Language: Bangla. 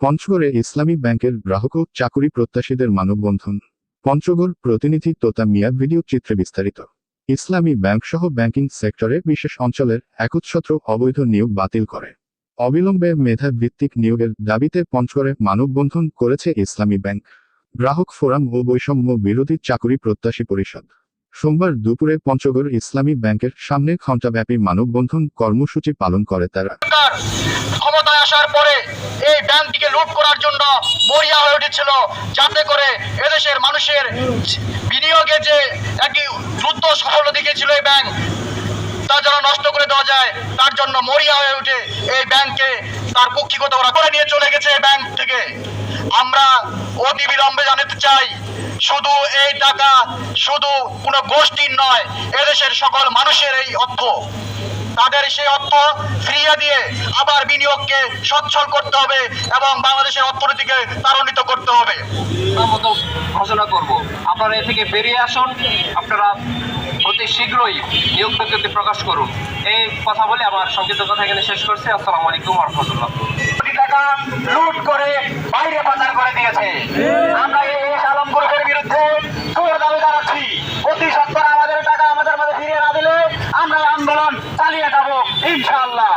পঞ্চগড়ে ইসলামী ব্যাংকের গ্রাহক ও চাকুরি প্রত্যাশীদের মানববন্ধন। পঞ্চগড় প্রতিনিধি তোতা মিয়া ভিডিও চিত্রে বিস্তারিত। ইসলামী ব্যাংক সহ ব্যাংকিং সেক্টরে বিশেষ অঞ্চলের একচ্ছত্র অবৈধ নিয়োগ বাতিল করে। অবিলম্বে মেধা ভিত্তিক নিয়োগের দাবিতে পঞ্চগড়ে মানববন্ধন করেছে ইসলামী ব্যাংক, গ্রাহক ফোরাম ও বৈষম্য বিরোধী চাকুরি প্রত্যাশী পরিষদ। সোমবার দুপুরে পঞ্চগড় ইসলামী ব্যাংকের সামনে ঘণ্টাব্যাপী মানববন্ধন কর্মসূচি পালন করে তারা। আসার পরে এই ব্যাংকটিকে লুট করার জন্য মরিয়া হয়ে উঠেছিল। যাতে করে এদেশের মানুষের বিনিয়োগে যে একটি দ্রুত সাফল্য দেখিয়েছিল এই ব্যাংক তা যেন নষ্ট করে দেওয়া যায়, তার জন্য মরিয়া হয়ে উঠে এই ব্যাংকে তার কুক্ষিগত ওরা করে নিয়ে চলে গেছে এই ব্যাংক থেকে। আমরা অতি বিলম্বে জানাতে চাই, শুধু এই টাকা, শুধু কোনো গোষ্ঠীর নয়, এদেশের সকল মানুষের এই অর্থ। তাদের সেই অর্থ ফিরিয়ে দিয়ে আবার বিনিয়োগকে সচ্ছল করতে হবে এবং বাংলাদেশের অর্থনীতিকে ত্বরান্বিত করতে হবে। মতো ঘোষণা করব। আপনারা এ থেকে বেরিয়ে আসুন। আপনারা অতি শীঘ্রই নিয়োগ বিজ্ঞপ্তি প্রকাশ করুন। এই কথা বলে আমার সংক্ষিপ্ত কথা এখানে শেষ করছি। আসসালামু আলাইকুম রহমতুল্লাহ। টাকা লুট করে বাইরে পাচার করে দিয়েছে। চালিয়ে যাব ইনশাল্লাহ